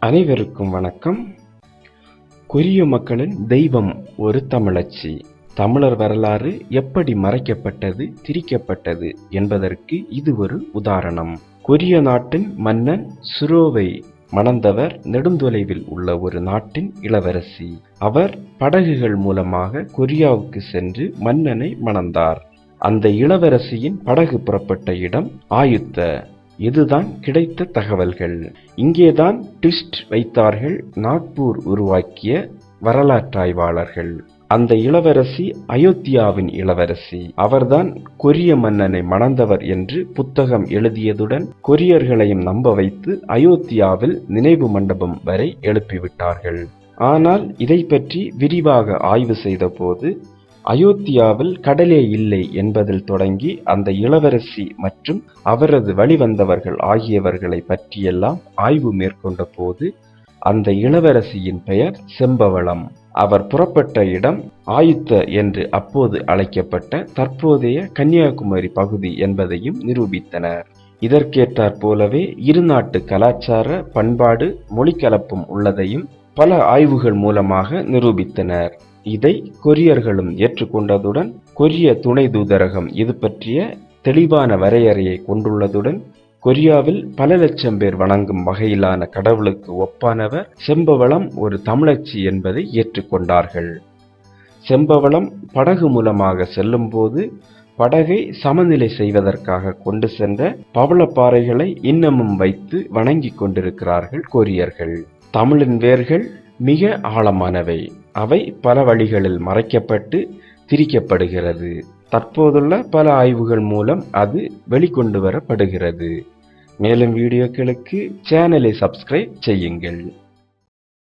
அனைவருக்கும் வணக்கம். கொரிய மக்களின் தெய்வம் ஒரு தமிழச்சி. தமிழர் வரலாறு எப்படி மறைக்கப்பட்டது திரிக்கப்பட்டது என்பதற்கு இது ஒரு உதாரணம். கொரிய நாட்டின் மன்னன் சுரோவை மணந்தவர் நெடுந்தொலைவில் உள்ள ஒரு நாட்டின் இளவரசி. அவர் படகுகள் மூலமாக கொரியாவுக்கு சென்று மன்னனை மணந்தார். அந்த இளவரசியின் படகு புறப்பட்ட இடம் ஆயுத்த. இதுதான் கிடைத்த தகவல்கள். இங்கேதான் ட்விஸ்ட் வைத்தார்கள் நாக்பூர் உருவாக்கிய வரலாற்றாய்வாளர்கள் அந்த இளவரசி அயோத்தியாவின் இளவரசி. அவர்தான் கொரிய மன்னனை மணந்தவர் என்று புத்தகம் எழுதியதுடன் கொரியர்களையும் நம்ப வைத்து அயோத்தியாவில் நினைவு மண்டபம் வரை எழுப்பிவிட்டார்கள். ஆனால் இதை பற்றி விரிவாக ஆய்வு செய்தபோது அயோத்தியாவில் கடலே இல்லை என்பதில் தொடங்கி அந்த இளவரசி மற்றும் அவரது வழிவந்தவர்கள் ஆகியவர்களை பற்றியெல்லாம் ஆய்வு மேற்கொண்ட போது அந்த இளவரசியின் பெயர் செம்பவளம். அவர் புறப்பட்ட இடம் ஆயுத்த என்று அப்போது அழைக்கப்பட்ட தற்போதைய கன்னியாகுமரி பகுதி என்பதையும் நிரூபித்தனர். இதற்கேற்றாற் போலவே இருநாட்டு கலாச்சார பண்பாடு மொழிக்கலப்பும் உள்ளதையும் பல ஆய்வுகள் மூலமாக நிரூபித்தனர். இதை கொரியர்களும் ஏற்றுக்கொண்டதுடன் கொரிய துணை தூதரகம் இது பற்றிய தெளிவான வரையறையை கொண்டுள்ளதுடன் கொரியாவில் பல லட்சம் பேர் வணங்கும் வகையிலான கடவுளுக்கு ஒப்பானவர் செம்பவளம் ஒரு தமிழச்சி என்பதை ஏற்றுக்கொண்டார்கள். செம்பவளம் படகு மூலமாக செல்லும்போது படகை சமநிலை செய்வதற்காக கொண்டு சென்ற பவளப்பாறைகளை இன்னமும் வைத்து வணங்கிக் கொண்டிருக்கிறார்கள் கொரியர்கள். தமிழின் வேர்கள் மிக ஆழமானவை. அவை பல வழிகளில் மறைக்கப்பட்டு திரிக்கப்படுகிறது. தற்போதுள்ள பல ஆய்வுகள் மூலம் அது வெளிக்கொண்டு வரப்படுகிறது. மேலும் வீடியோக்களுக்கு சேனலை சப்ஸ்கிரைப் செய்யுங்கள்.